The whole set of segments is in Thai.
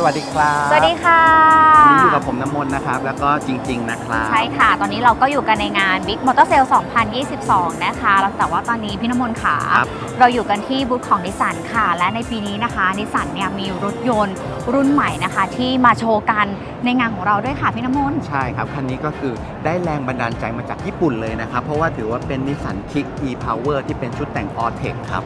สวัสดีครับสวัสดีค่ะวันนี้อยู่กับผมน้ำมนต์นะครับ แล้วก็จริง ๆ นะครับ ใช่ค่ะ ตอนนี้เราก็อยู่กันในงาน Big Motor Sale 2022 นะคะแล้วแต่ว่าตอนนี้พี่น้ำมนต์ขาครับเราอยู่กันที่บูธของนิสสันค่ะ และในปีนี้นะคะนิสสันเนี่ยมีรถยนต์รุ่นใหม่นะคะ ที่มาโชว์กันในงานของเราด้วยค่ะพี่น้ำมนต์ใช่ครับ คันนี้ก็คือได้แรงบันดาลใจมาจากญี่ปุ่นเลยนะครับ เพราะว่าถือว่าเป็นนิสสันคิก e-power ที่เป็นชุดแต่ง all tech ครับ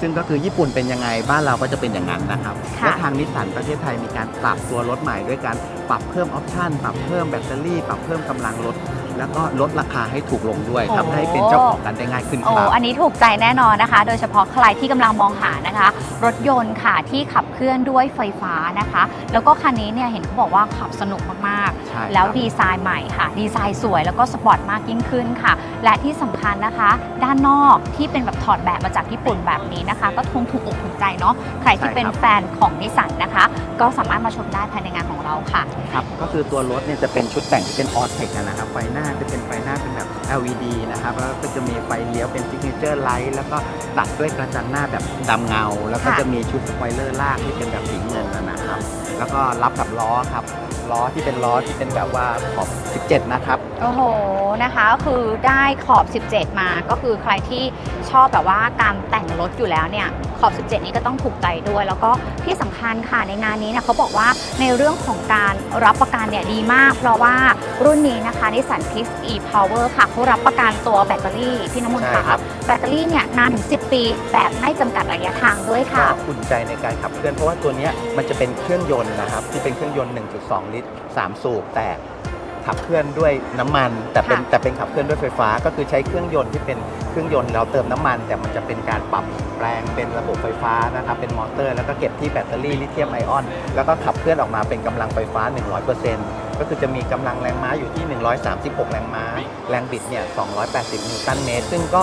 ซึ่งก็คือญี่ปุ่นเป็นยังไงบ้านเราก็จะเป็นอย่างนั้นนะครับค่ะและทางนิสสันประเทศไทยมีการปรับตัวรถใหม่ด้วยการปรับเพิ่มออปชันปรับเพิ่มแบตเตอรี่ ปรับเพิ่มกำลังรถ แล้วก็ลดราคาให้ถูกลงด้วยทำให้เป็นเจ้าของกันได้ง่ายขึ้นโอ้ครับ อันนี้ถูกใจแน่นอนนะคะ โดยเฉพาะใครที่กำลังมองหานะคะ รถยนต์ค่ะที่ขับเคลื่อนด้วยไฟฟ้านะคะ แล้วก็คันนี้เนี่ยเห็นเขาบอกว่าขับสนุกมากใช่ครับ ๆ แล้วดีไซน์ใหม่ค่ะ ดีไซน์สวยแล้วก็สปอร์ตมากยิ่งขึ้นค่ะ และที่สำคัญนะคะ ด้านนอกที่เป็นแบบถอดแบบมาจากญี่ปุ่นแบบนี้นะคะ ก็คงถูกอกถูกใจเนาะใครที่เป็นแฟนของนิสสันนะคะ ก็สามารถมาชมได้ภายในงานของเราค่ะ ครับก็คือตัวรถเนี่ยจะเป็นชุดแต่งที่เป็นออ t เทคนะครับไฟหน้าจะเป็นไฟหน้าเป็นแบบ LED นะครับแล้วก็จะมีไฟเลี้ยวเป็นซิกเนเจอร์ไลท์แล้วก็ตัดด้วยกระจังหน้าแบบดำเงา แล้วก็ค่ะ จะมีชุดสปอยเลอร์ลากที่เป็นแบบสีเงินนะครับ แล้วก็รับกับล้อครับ ล้อที่เป็นล้อที่เป็นแบบว่าขอบ 17 นะครับ โอ้โหนะคะก็คือได้ขอบ 17 มาก็คือใครที่ชอบแบบว่าการแต่งรถอยู่แล้วเนี่ยขอบ 17 นี้ก็ต้องถูกใจด้วย แล้วก็ที่สำคัญค่ะในงานนี้เนี่ยเขาบอกว่าในเรื่องของการรับประกันเนี่ยดีมาก เพราะว่ารุ่นนี้นะคะนิสสันคิก e-power ค่ะเขารับประกันตัวแบตเตอรี่พี่น้ำมนต์ใช่ครัค่ะบแบตเตอรี่เนี่ยนานถึง 10 ปี แบบไม่จำกัดระยะทางด้วยค่ะก็อุ่นใจในการขับเคลื่อนเพราะว่าตัวเนี้ยมันจะเป็นเครื่องยนต์นะครับที่เป็นเครื่องยนต์ 1.2ลิตร 3 สูบแต่ขับเคลื่อนด้วยน้ำมัน แต่เป็นค่ะแต่เป็นขับเคลื่อนด้วยไฟฟ้า ก็คือใช้เครื่องยนต์ที่เป็นเครื่องยนต์แล้วเติมน้ำมัน แต่มันจะเป็นการปรับแปลงเป็นระบบไฟฟ้านะครับเป็นมอเตอร์ แล้วก็เก็บที่แบตเตอรี่ลิเธียมไอออน แล้วก็ขับเคลื่อนออกมาเป็นกำลังไฟฟ้า 100%ก็คือจะมีกำลังแรงม้าอยู่ที่ 136 แรงม้า แรงบิดเนี่ย 280 นิวตันเมตร ซึ่งก็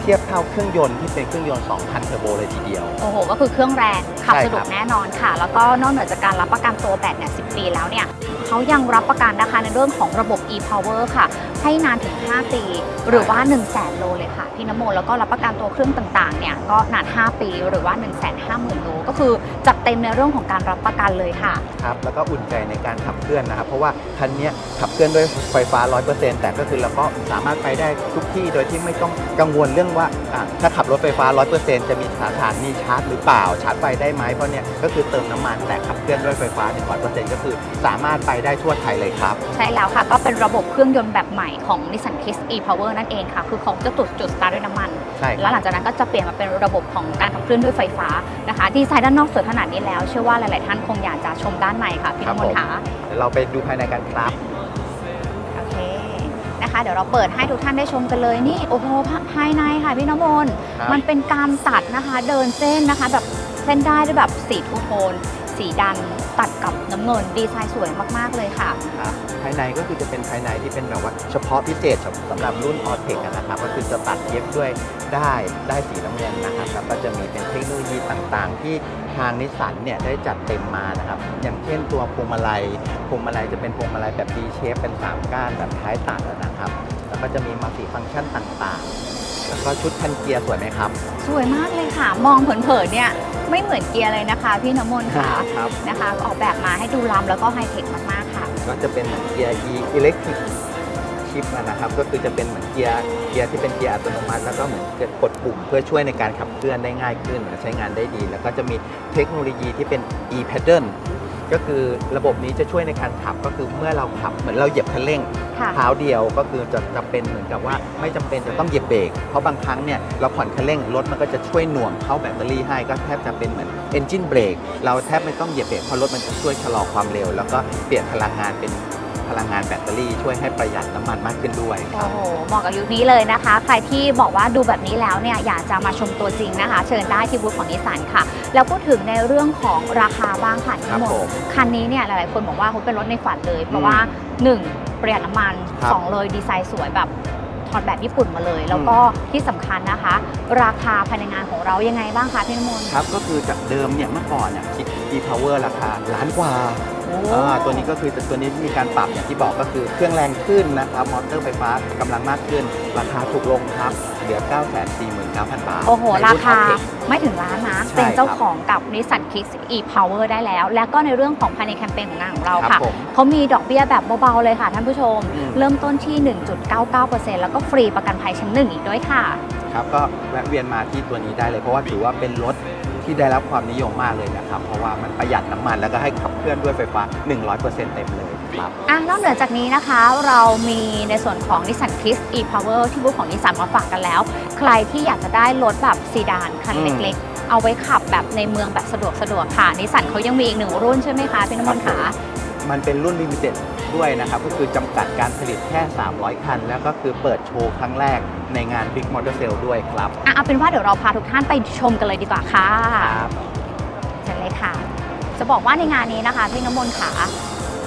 เทียบเท่าเครื่องยนต์ที่เป็นเครื่องยนต์ 2,000 เทอร์โบเลยทีเดียว โอ้โห ก็คือเครื่องแรงขับใช่สะดวครักบ แน่นอนค่ะ แล้วก็นอกเหนือจากการรับประกันตัวแบตเนี่ย10 ปีแล้วเนี่ยเขายังรับประกันนะคะในเรื่องของระบบ e-power ค่ะ ให้นานถึง 5 ปี หรือว่า 1 0 0 0 0แสนโลเลยค่ะพี่นโมแล้วก็รับประกันตัวเครื่องต่างๆเนี่ยก็นาน 5 ปีหรือว่า 1 5 0 0 0 0โลก็คือจัดเต็มในเรื่องของการรับประกันเลยค่ะ ครับแล้วก็อุ่นใจในการขับเคลื่อนนะครับ เพราะว่าคันเนี้ยขับเคลื่อนด้วยไฟฟ้า 100%แต่ก็คือเราก็สามารถไปได้ทุกที่โดยที่ไม่ต้องกังวลเรื่องว่าอะถ้าขับรถไฟฟ้า 100%จะมีสถานีชาร์จหรือเปล่าชาร์จไฟได้ไหมเพราะเนี่ยก็คือเติมน้ำมันแต่ขับเคลื่อนด้วยไฟฟ้า100%ก็คือสามารถไปได้ทั่วไทยเลยครับ ใช่แล้วค่ะ ก็เป็นระบบเครื่องยนต์แบบใหม่ของ Nissan Kick e-power นั่นเองค่ะ คือของจะตุดจุดสตาร์ทด้วยน้ำมัน ใช่คแล้วรับหลังจากนั้นก็จะเปลี่ยนมาเป็นระบบของการขับเคลื่อนด้วยไฟฟ้านะคะ ดีไซน์ด้านนอกสวยขนาดนี้แล้ว เชื่อว่าหลาย ๆ ท่านคงอยากจะชมด้านในค่ะ พี่ครัน้ำบมนต์ผมค่ะ เดี๋ยวเราไปดูภายในกันครับ โอเคนะคะ เดี๋ยวเราเปิดให้ทุกท่านได้ชมกันเลยนี่โอ้โหภภายในค่ะพี่น้ำมนต์ครับ มันเป็นการตัดนะคะ เดินเส้นนะคะ แบบเส้นได้ด้วยแบบสีทูโทน สีดำตัดกับน้ำเงินดีไซน์สวยมาก ๆ เลยค่ะ ครับภายในก็คือจะเป็นภายในที่เป็นแบบว่าเฉพาะพิเศษสำสำหรับรุ่นออเทคนะครับก็คือจะตัดเย็บด้วยได้ได้สีน้ำเงินนะครับแล้วก็จะมีเป็นเทคโนโลยีต่างๆ ที่ทางนิสสันเนี่ยได้จัดเต็มมานะครับอย่างเช่นตัวพวงมาลัยพวงมาลัยจะเป็นพวงมาลัยแบบ D shape เป็น3ก้านแบบท้ายตัดนะครับ แล้วก็จะมีมัลติฟังก์ชันต่างๆ แล้วก็ชุดคันเกียร์สวยไหมครับ สวยมากเลยค่ะ มองเผินๆเนี่ยไม่เหมือนเกียร์เลยนะคะ พี่น้ำมนต์ค่ะครับ นะคะ ออกแบบมาให้ดูล้ำแล้วก็ไฮเทคมากๆค่ะ ก็จะเป็นเหมือนเกียร์ e electric shift นะครับ ก็คือจะเป็นเหมือนเกียร์เกียร์ที่เป็นเกียร์อัตโนมัติ แล้วก็เหมือนจะกดปุ่มเพื่อช่วยในการขับเคลื่อนได้ง่ายขึ้นและใช้งานได้ดี แล้วก็จะมีเทคโนโลยีที่เป็น e pedal ก็คือระบบนี้จะช่วยในการขับก็คือเมื่อเราขับเหมือนเราเหยียบคันเร่งค่ะ เท้าเดียวก็คือจะจะเป็นเหมือนกับว่าไม่จำเป็นจะต้องเหยียบเบรกเพราะบางครั้งเนี่ยเราผ่อนคันเร่งรถมันก็จะช่วยหน่วงเข้าแบตเตอรี่ให้ก็แทบจะเป็นเหมือน engine brake เราแทบไม่ต้องเหยียบเบรกเพราะรถมันจะช่วยชะลอความเร็ว แล้วก็เปลี่ยนพลังงานเป็นพลังงานแบตเตอรี่ช่วยให้ประหยัดน้ำมันมากขึ้นด้วยคโอ้รับ โหเหมาะกับยุคนี้เลยนะคะ ใครที่บอกว่าดูแบบนี้แล้วเนี่ยอยากจะมาชมตัวจริงนะคะ เชิญได้ที่บูธของนิสสันค่ะ แล้วพูดถึงในเรื่องของราคาบ้างค่ะครัทั้บงหมดผมคันนี้เนี่ยหลายๆคนบอกว่าเขาเป็นรถในฝันเลย เพราะว่า 1. ประหยัดน้ำมัน ครับ2 เลยดีไซน์สวยแบบถอดแบบญี่ปุ่นมาเลย แล้วก็ที่สำคัญนะคะ ราคาภายในงานของเรายังไงบ้างคะพี่น้ำมนต์ ครับก็คือจากเดิมเนี่ยเมื่อก่อนเนี่ยคิด e power ราคาล้านกว่าอ่าตัวนี้ก็คือตัวนี้มีการปรับอย่างที่บอกก็คือเครื่องแรงขึ้นนะครับมอเตอร์ไฟฟ้ากำลังมากขึ้น ราคาถูกลงครับเหลือ 949,000 บาทโอ้โห ในรารุ่น คา Optec ไม่ถึงล้านนะ ใช่เป็นเจ้าครับของกับ Nissan Kicks e-Power ได้แล้ว แล้วก็ในเรื่องของภายในแคมเปญของงานของเราครัค่ะ บผม เขามีดอกเบี้ยแบบเบา ๆ เลยค่ะท่านผู้ชม อืม เริ่มต้นที่ 1.99%แล้วก็ฟรีประกันภัยชั้นหนึ่งอีกด้วยค่ะ ครับก็แวะเวียนมาที่ตัวนี้ได้เลย เพราะว่าถือว่าเป็นรถ ที่ได้รับความนิยมมากเลยนะครับ เพราะว่ามันประหยัดน้ำมันแล้วก็ให้ขับเคลื่อนด้วยไฟฟ้า 100%เต็มเลยครับ อะนอกเหนือจากนี้นะคะ เรามีในส่วนของ Nissan Kicks e-Power ที่บูธของ Nissan มาฝากกันแล้ว ใครที่อยากจะได้รถแบบซีดานคันอืมเล็กๆ เอาไว้ขับแบบในเมืองแบบสะดวกสะดวกค่ะ Nissan เขายังมีอีกหนึ่งรุ่นใช่ไหมคะพี่น้ำมนต์ครัขาบผม มันเป็นรุ่นลิมิเต็ ดด้วยนะครับ ก็คือจำกัดการผลิตแค่ 300 คัน แล้วก็คือเปิดโชว์ครั้งแรกในงาน Big Motor Sale ด้วยครับ อะเอาเป็นว่าเดี๋ยวเราพาทุกท่านไปชมกันเลยดีกว่าค่ะครับเชิญเลยค่ะ จะบอกว่าในงานนี้นะคะพี่น้ำมนต์ขา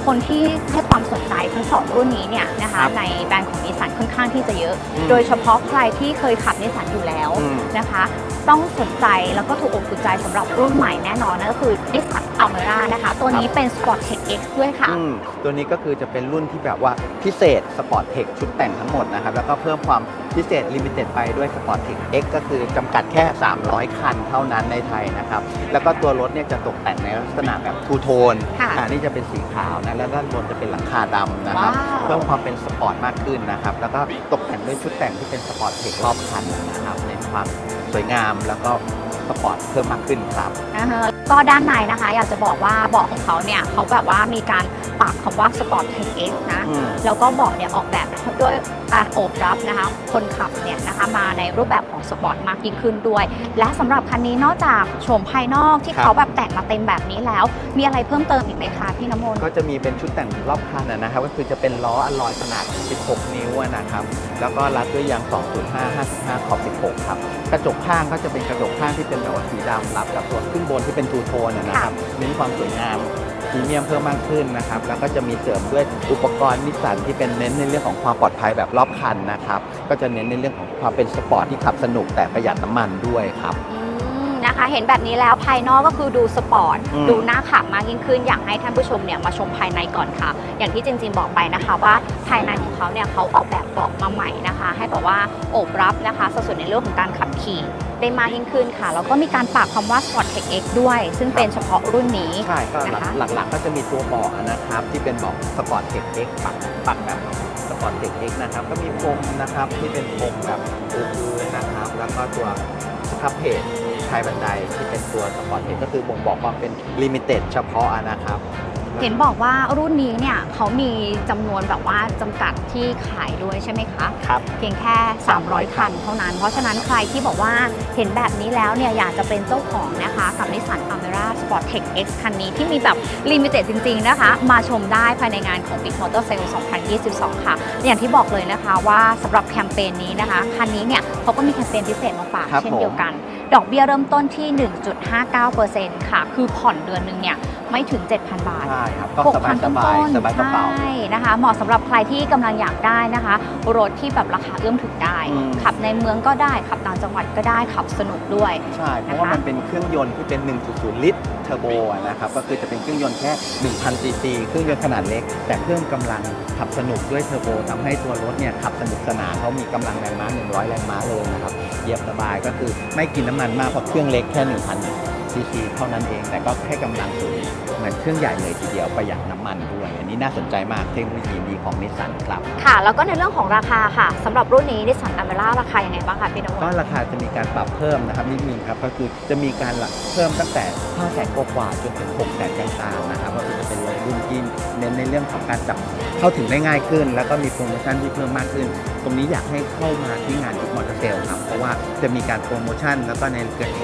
คนที่ให้ความสนใจทั้งสองรุ่นนี้เนี่ยนะคะ ครับในแบรนด์ของนิสสันค่อนข้างที่จะเยอะ อืมโดยเฉพาะใครที่เคยขับนิสสันอยู่แล้วอืม นะคะ ต้องสนใจแล้วก็ถูกอกถูกใจสำหรับรุ่นใหม่แน่นอนนั่นก็คือนิสสันอัลเมร่านะคะ ตัวนี้เป็น Sport Tech X ด้วยค่ะ อืมตัวนี้ก็คือจะเป็นรุ่นที่แบบว่าพิเศษสปอร์ตเทคชุดแต่งทั้งหมดนะครับ แล้วก็เพิ่มความพิเศษลิมิเต็ดไปด้วยสปอร์ตเทค X ก็คือจำกัดแค่ 300 คันเท่านั้นในไทยนะครับ แล้วก็ตัวรถเนี่ยจะตกแต่งในลักษณะแบบทูโทนค่ะอ่านี่จะเป็นสีขาวนะแล้วด้านบนจะเป็นหลังคาดำนะครับ ว้าว เพิ่มความเป็นสปอร์ตมากขึ้นนะครับ แล้วก็ตกแต่งด้วยชุดแต่งที่เป็นสปอร์ตเทครอบคันนะครับในความสวยงามแล้วก็สปอร์ตเพิ่มมากขึ้นครับ นะคะ ก็ด้านในนะคะ อยากจะบอกว่าเบาะของเขาเนี่ยเขาแบบว่ามีการปักคำว่า Sport Tech X นะ อืม แล้วก็เบาะเนี่ยออกแบบด้วยการโอบรับนะคะ คนขับเนี่ยนะคะมาในรูปแบบของสปอร์ตมากยิ่งขึ้นด้วย และสำหรับคันนี้นอกจากโฉมภายนอกที่ครับ เขาแบบแต่งมาเต็มแบบนี้แล้ว มีอะไรเพิ่มเติมอีกไหมคะพี่น้ำมนต์ ก็จะมีเป็นชุดแต่งรอบคันนะนะครับ ก็คือจะเป็นล้ออลลอยขนาด 16 นิ้วอะนะครับ แล้วก็รัดด้วยยาง 2.5 55 ขอบ 16 ครับ กระจกข้างก็จะเป็นกระจกข้างที่เป็นแบบว่าสีดำรับกับส่วนขึ้นบนที่เป็นทูโทนอะนะครับเน้นความสวยงามพรีเมียมเพิ่มมากขึ้นนะครับ แล้วก็จะมีเสริมด้วยอุปกรณ์นิสสันที่เป็นเน้นในเรื่องของความปลอดภัยแบบรอบคันนะครับ ก็จะเน้นในเรื่องของความเป็นสปอร์ตที่ขับสนุกแต่ประหยัดน้ำมันด้วยครับอืม นะคะ เห็นแบบนี้แล้วภายนอกก็คือดูสปอร์ต อืม ดูน่าขับมากยิ่งขึ้น อยากให้ท่านผู้ชมเนี่ยมาชมภายในก่อนค่ะ อย่างที่จริงๆบอกไปนะคะ ว่าภายในของเขาเนี่ยเขาออกแบบเบาะมาใหม่นะคะ ให้แบบว่าโอบรับนะคะสัดส่วนในเรื่องของการขับขี่ได้มากยิ่งขึ้นค่ะ แล้วก็มีการปากคำว่า Sport Tech X ด้วย ซึ่งเป็นเฉพาะรุ่นนี้ ใช่ก็หลักนะคะ หลักๆก็จะมีตัวเบาะนะครับ ที่เป็นเบาะสปอร์ตเทคเอ็กปักปักแบบสปอร์ตเทคเอ็กนะครับ ก็มีพรมนะครับที่เป็นพรมแบบปูพื้นนะครับ แล้วก็ตัวสครับเพจ ชายบันไดที่เป็นตัวสปอร์ตเทคก็คือบ่งบอกความเป็นลิมิเต็ดเฉพาะนะครับเห็นบอกว่ารุ่นนี้เนี่ยเขามีจำนวนแบบว่าจำกัดที่ขายด้วยใช่ไหมคะครับเพียงแค่ 300 คันเท่านั้น เพราะฉะนั้นใครที่บอกว่าเห็นแบบนี้แล้วเนี่ยอยากจะเป็นเจ้าของนะคะกับ Nissan Almera Sport Tech X คันนี้ที่มีแบบลิมิเต็ดจริง ๆ นะคะ มาชมได้ภายในงานของ Big Motor Sale 2022 ค่ะ อย่างที่บอกเลยนะคะว่าสำหรับแคมเปญนี้นะคะ คันนี้เนี่ยเขาก็มีแคมเปญพิเศษมาฝากครับเช่นเดียวกัน ดอกเบี้ยเริ่มต้นที่ 1.59%ค่ะ คือผ่อนเดือนหนึงเนี่ยไม่ถึง 7,000 บาท ใช่ครับ ก็สบาย6,000สบายต้นๆสบายกระเป๋า ใช่นะคะ เหมาะสำหรับใครที่กำลังอยากได้นะคะ รถที่แบบราคาเอื้อมถึงได้ อืม ขับในเมืองก็ได้ ขับต่างจังหวัดก็ได้ ขับสนุกด้วย ใช่ เพราะว่านะคะ มันเป็นเครื่องยนต์ที่เป็น 1.0 ลิตรเทอร์โบอะนะครับ ก็คือจะเป็นเครื่องยนต์แค่ 1,000 ซีซี เครื่องยนต์ขนาดเล็ก แต่เพิ่มกำลังขับสนุกด้วยเทอร์โบทำให้ตัวรถเนี่ยขับสนุกสนานเขามีกำลังแรงม้า 100 แรงม้าเลยนะครับ เหยียบสบายก็คือไม่กินน้ำมันมากเพราะเครื่องเล็กแค่ 1,000ซีซีเท่านั้นเอง แต่ก็ให้กำลังสูงเหมือนเครื่องใหญ่เลยทีเดียวประหยัดน้ำมันด้วย อันนี้น่าสนใจมากเทคโนโลยีดีของนิสสันครับ ค่ะ แล้วก็ในเรื่องของราคาค่ะสำหรับรุ่นนี้นิสสันอเมร่าราคายังไงบ้างคะพี่นวัก็ดราคาจะมีการปรับเพิ่มนะครับนิดนึงครับก็คือจะมีการเพิ่มตั้งแต่5แสนกว่าๆจนถึง6แสนกลางๆนะครับก็คือจะเป็นรถรุ่นที่เน้นในเรื่องของการจับเข้าถึงได้ง่ายขึ้น แล้วก็มีโปรโมชั่นที่เพิ่มมากขึ้นต รงนี้อยากให้เข้ามาที่งานบิ๊กมอเตอร์เซลครับ เพราะว่าจะมีการโปรโมชั่น แล้วก็ใน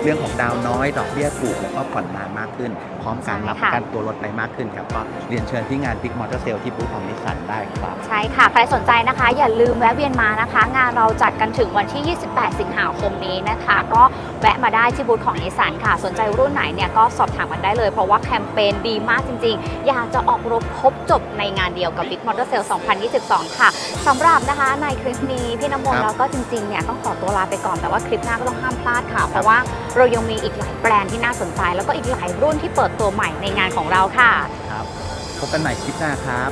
เรื่องของดาวน้อย ดอกเบี้ยถูก แล้วก็ผ่อนนานมากขึ้น พร้อมการรับประกันตัวรถไปมากขึ้นครับ ก็เรียนเชิญที่งานบิ๊กมอเตอร์เซลที่บูธของนิสสันได้ครับ ใช่ค่ะ ใครสนใจนะคะ อย่าลืมแวะเวียนมานะคะ งานเราจัดกันถึงวันที่ 28 สิงหาคมนี้นะคะ ก็แวะมาได้ที่บูธของนิสสันค่ะ สนใจรุ่นไหนเนี่ยก็สอบถามกันได้เลย เพราะว่าแคมเปญดีมากจริง ๆ อยากจะออกรถครบจบในงานเดียวกับ Big Motor Sale 2022 ค่ะสำหรับนะคะในคลิปนี้พี่น้ำมนครัต์บแล้วก็จริงๆเนี่ยต้องขอตัวลาไปก่อนแต่ว่าคลิปหน้าก็ต้องห้ามพลาดค่ะ เพราะว่าเรายังมีอีกหลายแบรนด์ที่น่าสนใจ แล้วก็อีกหลายรุ่นที่เปิดตัวใหม่ในงานของเราค่ะครับพบกันใหม่คลิปหน้าครับ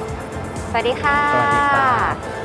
สวัสดีค่ะสวัสดีครับ